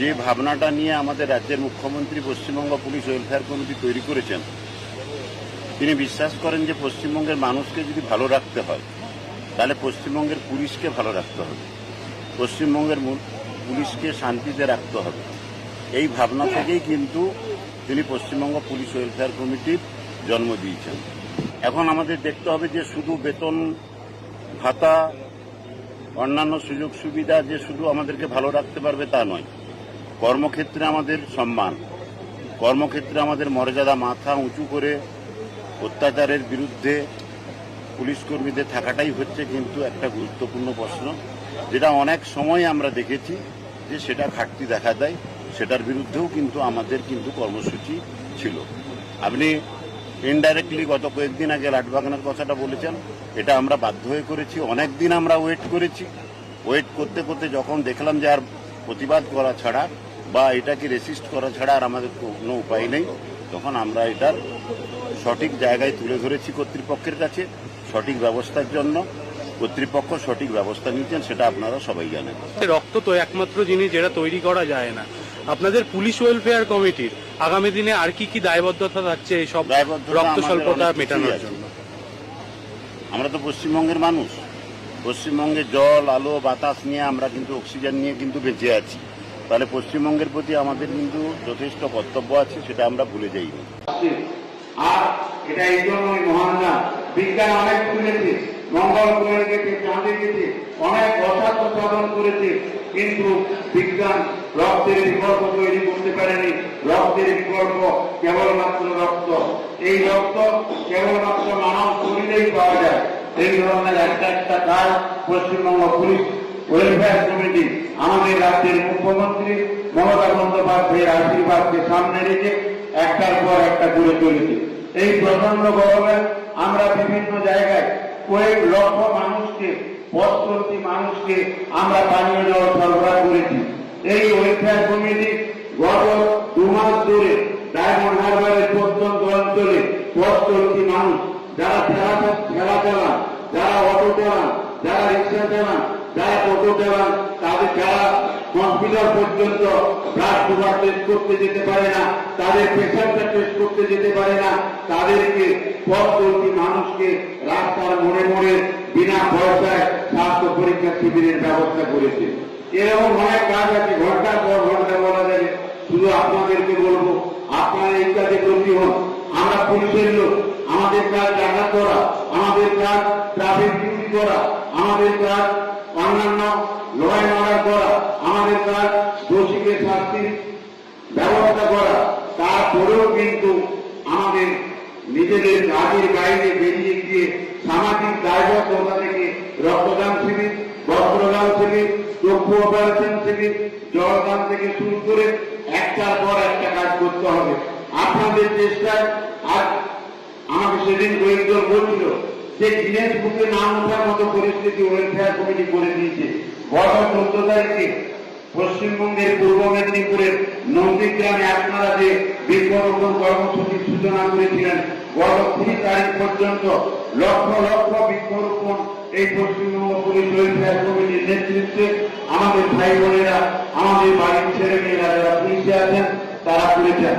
যে ভাবনাটা নিয়ে আমাদের রাজ্যের মুখ্যমন্ত্রী পশ্চিমবঙ্গ পুলিশ ওয়েলফেয়ার কমিটি তৈরি করেছেন, তিনি বিশ্বাস করেন যে পশ্চিমবঙ্গের মানুষকে যদি ভালো রাখতে হয়, তাহলে পশ্চিমবঙ্গের পুলিশকে ভালো রাখতে হবে। পশ্চিমবঙ্গের পুলিশকে শান্তিতে রাখতে হবে। এই ভাবনা থেকেই কিন্তু তিনি পশ্চিমবঙ্গ পুলিশ ওয়েলফেয়ার কমিটির জন্ম দিয়েছেন। এখন আমাদের দেখতে হবে যে শুধু বেতন ভাতা, অন্যান্য সুযোগ সুবিধা যে শুধু আমাদেরকে ভালো রাখতে পারবে তা নয় কর্মক্ষেত্রে আমাদের সম্মান, কর্মক্ষেত্রে আমাদের মর্যাদা মাথা উঁচু করে অত্যাচারের বিরুদ্ধে পুলিশ কর্মীদের থাকাটাই হচ্ছে কিন্তু একটা গুরুত্বপূর্ণ প্রশ্ন, যেটা অনেক সময় আমরা দেখেছি যে সেটা ঘাটতি দেখা দেয়, সেটার বিরুদ্ধেও কিন্তু আমাদের কিন্তু কর্মসূচি ছিল। আপনি ইনডাইরেক্টলি গত কয়েকদিন আগে লাটবাগানের কথাটা বলেছেন, এটা আমরা বাধ্য হয়ে করেছি অনেক দিন আমরা ওয়েট করেছি। ওয়েট করতে করতে যখন দেখলাম যে আর প্রতিবাদ করা ছাড়া বা এটাকে রেসিস্ট করা ছাড়া আর আমাদের কোনো উপায় নেই। তখন আমরা এটার সঠিক জায়গায় তুলে ধরেছি কর্তৃপক্ষের কাছে সঠিক ব্যবস্থার জন্য। কর্তৃপক্ষ সঠিক ব্যবস্থা নিয়েছেন সেটা আপনারা সবাই জানেন। রক্ত তো একমাত্র জিনিস যেটা তৈরি করা যায় না। আপনাদের পুলিশ ওয়েলফেয়ার কমিটির আগামী দিনে আর কি কি দায়বদ্ধতা থাকছে এই সব রক্ত স্বল্পতা মেটানোর জন্য? আমরা তো পশ্চিমবঙ্গের মানুষ। পশ্চিমবঙ্গে জল আলো বাতাস নিয়ে আমরা কিন্তু অক্সিজেন নিয়ে কিন্তু বেঁচে আছি। তাহলে পশ্চিমবঙ্গের প্রতি আমাদের কিন্তু যথেষ্ট কর্তব্য আছে, সেটা আমরা ভুলে যাইনি। আর এটা এই জন্যই মহান না, বিজ্ঞান অনেক তুলেছে মঙ্গল গ্রহে গেছে, চাঁদে গেছে, অনেক অসাধ্য সাধন করেছে, কিন্তু বিজ্ঞান রক্তের বিকল্প তৈরি করতে পারেনি। রক্তের বিকল্প কেবলমাত্র রক্ত। এই রক্ত কেবলমাত্র মানব শরীরেই পাওয়া যায়। এই ধরনের একটা একটা কাজ পশ্চিমবঙ্গ পুলিশ ওয়েলফেয়ার কমিটি আমাদের রাজ্যের মুখ্যমন্ত্রী মমতা বন্দ্যোপাধ্যায়ের আশীর্বাদকে সামনে রেখে একটার পর একটা করে চলেছে এই প্রচণ্ড গরমে আমরা বিভিন্ন জায়গায় কয়েক লক্ষ মানুষকে পথচলতি মানুষকে আমরা পানীয় জল সরবরাহ করেছি। এই ওয়েলফেয়ার কমিটি গত দু মাস ধরে ডায়মন্ড হারবারের প্রত্যন্ত অঞ্চলে পথচলতি মানুষ, যারা ঠেলা ঠেলা চালান, যারা অটো চালান, যারা রিক্সা চালান যারা টোটো চালান তাদের যারা কম্পিউটার পর্যন্ত ব্লাড সুগার টেস্ট করতে যেতে পারে না, তাদের প্রেশারটা টেস্ট করতে যেতে পারে না, তাদেরকে পথ মানুষকে রাস্তার মোড়ে মোড়ে বিনা পয়সায় স্বাস্থ্য পরীক্ষা শিবিরের ব্যবস্থা করেছে। এরকম অনেক কাজ আছে, ঘণ্টার পর ঘণ্টা বলা যাবে। শুধু আপনাদেরকে বলব, আপনারা এই কাজে ব্রতী হন। আমরা পুলিশের লোক, আমাদের কাজ ডাকাত করা, আমাদের কাজ ট্রাফিক ডিউটি করা, আমাদের কাজ অন্যান্য লড়াই মারা করা আমাদের কাজ দোষীকে শাস্তির ব্যবস্থা করা, তারপরেও কিন্তু আমাদের নিজেদের কাজের বাইরে বেরিয়ে গিয়ে সামাজিক দায়বদ্ধতা থেকে রক্তদান শিবির, বস্ত্রদান শিবির, চক্ষু অপারেশন শিবির, জলদান থেকে শুরু করে একটার পর একটা কাজ করতে হবে। আপনাদের চেষ্টায় আজ আমাকে সেদিন কয়েকজন বলছিল যে গিনেস বুকে নাম ওঠার মতো পরিস্থিতি ওয়েলফেয়ার কমিটি করে দিয়েছে। গত চোদ্দ তারিখে পশ্চিমবঙ্গের পূর্ব মেদিনীপুরের নন্দীগ্রামে আপনারা যে বৃক্ষরোপণ কর্মসূচির সূচনা করেছিলেন, গত কুড়ি তারিখ পর্যন্ত লক্ষ লক্ষ বৃক্ষরোপণ এই পশ্চিমবঙ্গ পুলিশ ওয়েলফেয়ার কমিটির নেতৃত্বে আমাদের ভাই বোনেরা, আমাদের বাড়ির ছেলে মেয়েরা যারা পুলিশে আছেন, তারা করেছেন।